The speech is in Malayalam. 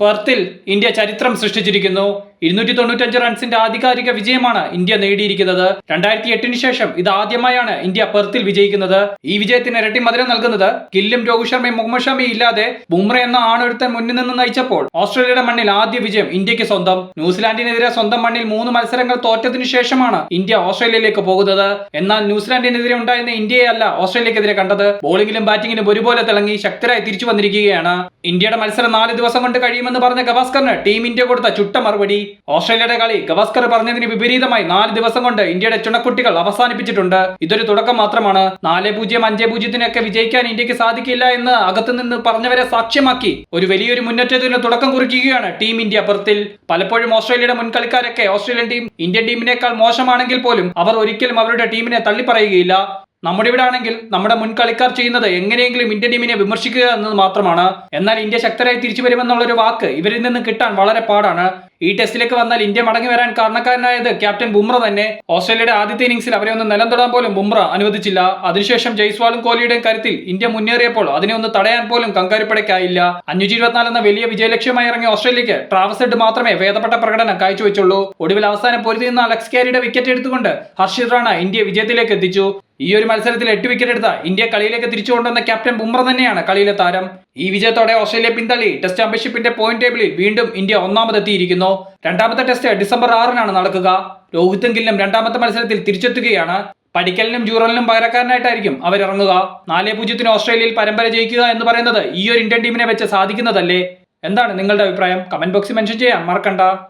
പെർത്തിൽ ഇന്ത്യ ചരിത്രം സൃഷ്ടിച്ചിരിക്കുന്നു. ഇരുന്നൂറ്റി തൊണ്ണൂറ്റഞ്ച് റൺസിന്റെ ആധികാരിക വിജയമാണ് ഇന്ത്യ നേടിയിരിക്കുന്നത്. രണ്ടായിരത്തി എട്ടിന് ശേഷം ഇത് ആദ്യമായാണ് ഇന്ത്യ പെർത്തിൽ വിജയിക്കുന്നത്. ഈ വിജയത്തിന് ഇരട്ടി മധുരം നൽകുന്നത് കില്ലും രോഹിത് ശർമ്മയും മുഹമ്മദ് ഷമിയും ഇല്ലാതെ ബുംറ എന്ന ആണൊരുത്തൻ മുന്നിൽ നിന്ന് നയിച്ചപ്പോൾ ഓസ്ട്രേലിയയുടെ മണ്ണിൽ ആദ്യ വിജയം ഇന്ത്യയ്ക്ക് സ്വന്തം. ന്യൂസിലാൻഡിനെതിരെ സ്വന്തം മണ്ണിൽ മൂന്ന് മത്സരങ്ങൾ തോറ്റതിനു ശേഷമാണ് ഇന്ത്യ ഓസ്ട്രേലിയയിലേക്ക് പോകുന്നത്. എന്നാൽ ന്യൂസിലാൻഡിനെതിരെ ഉണ്ടായിരുന്ന ഇന്ത്യയെ അല്ല ഓസ്ട്രേലിയക്കെതിരെ കണ്ടത്. ബോളിംഗിലും ബാറ്റിംഗിലും ഒരുപോലെ തിളങ്ങി ശക്തരായി തിരിച്ചു വന്നിരിക്കുകയാണ്. ഇന്ത്യയുടെ മത്സരം നാല് ദിവസം കൊണ്ട് കഴിയുമെന്ന് പറഞ്ഞ ഗവാസ്കറിന് ടീം ഇന്ത്യ കൊടുത്ത ചുട്ട മറുപടി ഓസ്ട്രേലിയയുടെ കളി ഗവാസ്കർ പറഞ്ഞതിന് വിപരീതമായി നാല് ദിവസം കൊണ്ട് ഇന്ത്യയുടെ ചുണക്കുട്ടികൾ അവസാനിപ്പിച്ചിട്ടുണ്ട്. ഇതൊരു തുടക്കം മാത്രമാണ്. നാല് പൂജ്യം അഞ്ച് പൂജ്യത്തിനൊക്കെ വിജയിക്കാൻ ഇന്ത്യയ്ക്ക് സാധിക്കില്ല എന്ന് അകത്തുനിന്ന് പറഞ്ഞവരെ സാക്ഷ്യമാക്കി ഒരു വലിയൊരു മുന്നേറ്റത്തിന് തുടക്കം കുറിക്കുകയാണ് ടീം ഇന്ത്യ പെർത്തിൽ പലപ്പോഴും ഓസ്ട്രേലിയയുടെ മുൻ കളിക്കാരൊക്കെ ഓസ്ട്രേലിയൻ ടീം ഇന്ത്യൻ ടീമിനേക്കാൾ മോശമാണെങ്കിൽ പോലും അവർ ഒരിക്കലും അവരുടെ ടീമിനെ തള്ളിപ്പറയുകയില്ല. നമ്മുടെ ഇവിടെ ആണെങ്കിൽ നമ്മുടെ മുൻ കളിക്കാർ ചെയ്യുന്നത് എങ്ങനെയെങ്കിലും ഇന്ത്യൻ ടീമിനെ വിമർശിക്കുക എന്നത് മാത്രമാണ്. എന്നാൽ ഇന്ത്യ ശക്തരായി തിരിച്ചു വരുമെന്നുള്ളൊരു വാക്ക് ഇവരിൽ നിന്ന് കിട്ടാൻ വളരെ പാടാണ്. ഈ ടെസ്റ്റിലേക്ക് വന്നാൽ ഇന്ത്യ മടങ്ങി വരാൻ കാരണക്കാരനായത് ക്യാപ്റ്റൻ ബുംറ തന്നെ. ഓസ്ട്രേലിയയുടെ ആദ്യത്തെ ഇന്നിംഗ്സിൽ അവരെ ഒന്ന് നിലം തൊടാൻ പോലും ബുംറ അനുവദിച്ചില്ല. അതിനുശേഷം ജയ്സ്വാളും കോഹ്ലിയുടെയും കരുത്തിൽ ഇന്ത്യ മുന്നേറിയപ്പോൾ അതിനെ ഒന്ന് തടയാൻ പോലും കങ്കാരിപ്പടയ്ക്കായില്ല അഞ്ഞൂറ്റി ഇരുപത്തിനാല് എന്ന വലിയ വിജയലക്ഷ്യമായി ഇറങ്ങിയ ഓസ്ട്രേലിയക്ക് ട്രാവസ് ഹെഡ് മാത്രമേ വേദപ്പെട്ട പ്രകടനം കാഴ്ചവെച്ചുള്ളൂ. ഒടുവിൽ അവസാനം പൊരുതി നിന്ന അലക്സ് കാരിയുടെ വിക്കറ്റ് എടുത്തുകൊണ്ട് ഹർഷിത് റാണ ഇന്ത്യ വിജയത്തിലേക്ക് എത്തിച്ചു. ഈ ഒരു മത്സരത്തിൽ എട്ട് വിക്കറ്റ് എടുത്ത ഇന്ത്യ കളിയിലേക്ക് തിരിച്ചു കൊണ്ടുവന്ന ക്യാപ്റ്റൻ ബുംറ തന്നെയാണ് കളിയിലെ താരം. ഈ വിജയത്തോടെ ഓസ്ട്രേലിയ പിന്തള്ളി ടെസ്റ്റ് ചാമ്പ്യൻഷിപ്പിന്റെ പോയിന്റ് ടേബിളിൽ വീണ്ടും ഇന്ത്യ ഒന്നാമതെത്തിയിരിക്കുന്നു. രണ്ടാമത്തെ ടെസ്റ്റ് ഡിസംബർ ആറിനാണ് നടക്കുക. രോഹിത്തും ഗില്ലും രണ്ടാമത്തെ മത്സരത്തിൽ തിരിച്ചെത്തുകയാണ്. പഠിക്കലിനും ജൂറലിനും പകരക്കാരനായിട്ടായിരിക്കും അവരിറങ്ങുക. നാല് പൂജ്യത്തിന് ഓസ്ട്രേലിയയിൽ പരമ്പര ജയിക്കുക എന്ന് പറയുന്നത് ഈ ഒരു ഇന്ത്യൻ ടീമിനെ വെച്ച് സാധിക്കുന്നതല്ലേ? എന്താണ് നിങ്ങളുടെ അഭിപ്രായം? കമന്റ് ബോക്സിൽ മെൻഷൻ ചെയ്യാൻ മറക്കണ്ട.